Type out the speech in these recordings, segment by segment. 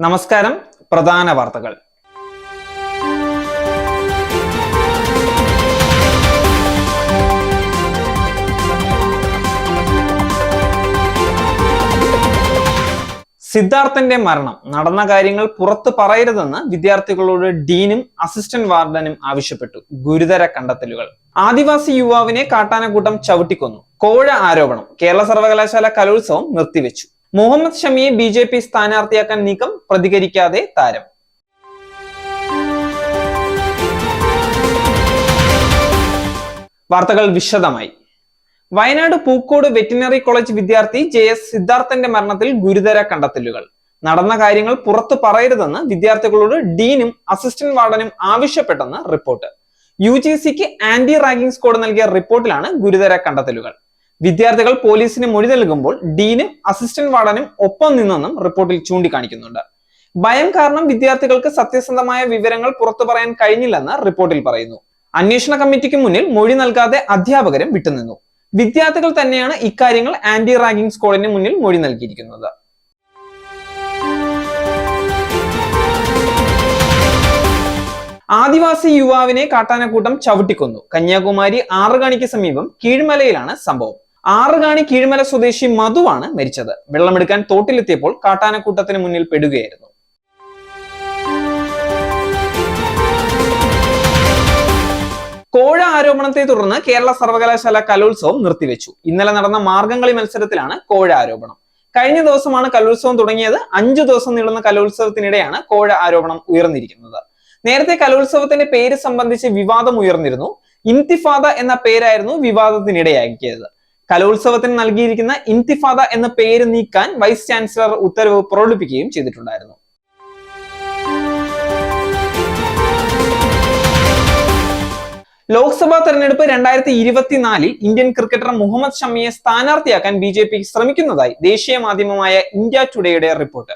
നമസ്കാരം. പ്രധാന വാർത്തകൾ. സിദ്ധാർത്ഥന്റെ മരണം. നടന്ന കാര്യങ്ങൾ പുറത്തു പറയരുതെന്ന് വിദ്യാർത്ഥികളോട് ഡീനും അസിസ്റ്റന്റ് വാർഡനും ആവശ്യപ്പെട്ടു. ഗുരുതര കണ്ടെത്തലുകൾ. ആദിവാസി യുവാവിനെ കാട്ടാനക്കൂട്ടം ചവിട്ടിക്കൊന്നു. കോഴ ആരോപണം. കേരള സർവകലാശാല കലോത്സവം നിർത്തിവെച്ചു. മുഹമ്മദ് ഷമിയെ ബി ജെ പി സ്ഥാനാർത്ഥിയാക്കാൻ നീക്കം പ്രതികരിക്കാതെ താരം. വാർത്തകൾ വിശദമായി. വയനാട് പൂക്കോട് വെറ്റിനറി കോളേജ് വിദ്യാർത്ഥി ജെ എസ് സിദ്ധാർത്ഥന്റെ മരണത്തിൽ ഗുരുതര കണ്ടെത്തലുകൾ. നടന്ന കാര്യങ്ങൾ പുറത്തു പറയരുതെന്ന് വിദ്യാർത്ഥികളോട് ഡീനും അസിസ്റ്റന്റ് വാർഡനും ആവശ്യപ്പെട്ടെന്ന് റിപ്പോർട്ട്. യു ജി സിക്ക് ആന്റി റാഗിംഗ് സ്കോഡ് നൽകിയ റിപ്പോർട്ടിലാണ് ഗുരുതര കണ്ടെത്തലുകൾ. വിദ്യാർത്ഥികൾ പോലീസിന് മൊഴി നൽകുമ്പോൾ ഡീനും അസിസ്റ്റന്റ് വാർഡനും ഒപ്പം നിന്നെന്നും റിപ്പോർട്ടിൽ ചൂണ്ടിക്കാണിക്കുന്നുണ്ട്. ഭയം കാരണം വിദ്യാർത്ഥികൾക്ക് സത്യസന്ധമായ വിവരങ്ങൾ പുറത്തു പറയാൻ കഴിഞ്ഞില്ലെന്ന് റിപ്പോർട്ടിൽ പറയുന്നു. അന്വേഷണ കമ്മിറ്റിക്ക് മുന്നിൽ മൊഴി നൽകാതെ അധ്യാപകരും വിട്ടുനിന്നു. വിദ്യാർത്ഥികൾ തന്നെയാണ് ഇക്കാര്യങ്ങൾ ആന്റി റാഗിംഗ് സ്ക്വാഡിന് മുന്നിൽ മൊഴി നൽകിയിരിക്കുന്നത്. ആദിവാസി യുവാവിനെ കാട്ടാനക്കൂട്ടം ചവിട്ടിക്കൊന്നു. കന്യാകുമാരി ആറുകണിക്ക് സമീപം കീഴ്മലയിലാണ് സംഭവം. ആറുകാണി കീഴ്മല സ്വദേശി മധുവാണ് മരിച്ചത്. വെള്ളമെടുക്കാൻ തോട്ടിലെത്തിയപ്പോൾ കാട്ടാനക്കൂട്ടത്തിന് മുന്നിൽ പെടുകയായിരുന്നു. കോഴ ആരോപണത്തെ തുടർന്ന് കേരള സർവകലാശാല കലോത്സവം നിർത്തിവെച്ചു. ഇന്നലെ നടന്ന മാർഗംകളി മത്സരത്തിലാണ് കോഴ ആരോപണം. കഴിഞ്ഞ ദിവസമാണ് കലോത്സവം തുടങ്ങിയത്. അഞ്ചു ദിവസം നീളുന്ന കലോത്സവത്തിനിടെയാണ് കോഴ ആരോപണം ഉയർന്നിരിക്കുന്നത്. നേരത്തെ കലോത്സവത്തിന്റെ പേര് സംബന്ധിച്ച് വിവാദം ഉയർന്നിരുന്നു. ഇൻതിഫാദ എന്ന പേരായിരുന്നു വിവാദത്തിനിടയാക്കിയത്. കലോത്സവത്തിന് നൽകിയിരിക്കുന്ന ഇൻതിഫാദ എന്ന പേര് നീക്കാൻ വൈസ് ചാൻസലർ ഉത്തരവ് പുറപ്പെടുവിക്കുകയും ചെയ്തിട്ടുണ്ടായിരുന്നു. ലോക്സഭാ തെരഞ്ഞെടുപ്പ് രണ്ടായിരത്തി ഇരുപത്തിനാലിൽ ഇന്ത്യൻ ക്രിക്കറ്റർ മുഹമ്മദ് ഷമിയെ സ്ഥാനാർത്ഥിയാക്കാൻ ബി ജെ പി ശ്രമിക്കുന്നതായി ദേശീയ മാധ്യമമായ ഇന്ത്യ ടുഡേയുടെ റിപ്പോർട്ട്.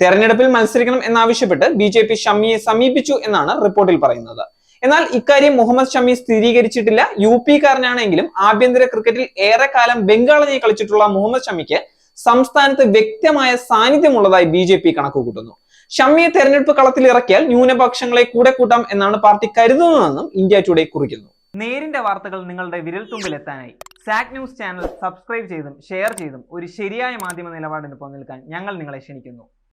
തെരഞ്ഞെടുപ്പിൽ മത്സരിക്കണം എന്നാവശ്യപ്പെട്ട് ബി ജെ പി ഷമിയെ സമീപിച്ചു എന്നാണ് റിപ്പോർട്ടിൽ പറയുന്നത്. എന്നാൽ ഇക്കാര്യം മുഹമ്മദ് ഷമി സ്ഥിരീകരിച്ചിട്ടില്ല. യു പി കാരനാണെങ്കിലും ആഭ്യന്തര ക്രിക്കറ്റിൽ ഏറെക്കാലം ബംഗാളിനെ കളിച്ചിട്ടുള്ള മുഹമ്മദ് ഷമിക്ക് സംസ്ഥാനത്ത് വ്യക്തമായ സാന്നിധ്യമുള്ളതായി ബി ജെ പി കണക്കുകൂട്ടുന്നു. ഷമ്മിയെ തെരഞ്ഞെടുപ്പ് കളത്തിൽ ഇറക്കിയാൽ ന്യൂനപക്ഷങ്ങളെ കൂടെ കൂട്ടാം എന്നാണ് പാർട്ടി കരുതുന്നതെന്നും ഇന്ത്യ ടുഡേ കുറിക്കുന്നു. നേരിന്റെ വാർത്തകൾ നിങ്ങളുടെ വിരൽത്തുമ്പിൽ എത്താനായി സാക് ന്യൂസ് ചാനൽ സബ്സ്ക്രൈബ് ചെയ്തും ഷെയർ ചെയ്തും ഒരു ശരിയായ മാധ്യമ നിലപാടിന് നിൽക്കാൻ ഞങ്ങൾ നിങ്ങളെ ക്ഷണിക്കുന്നു.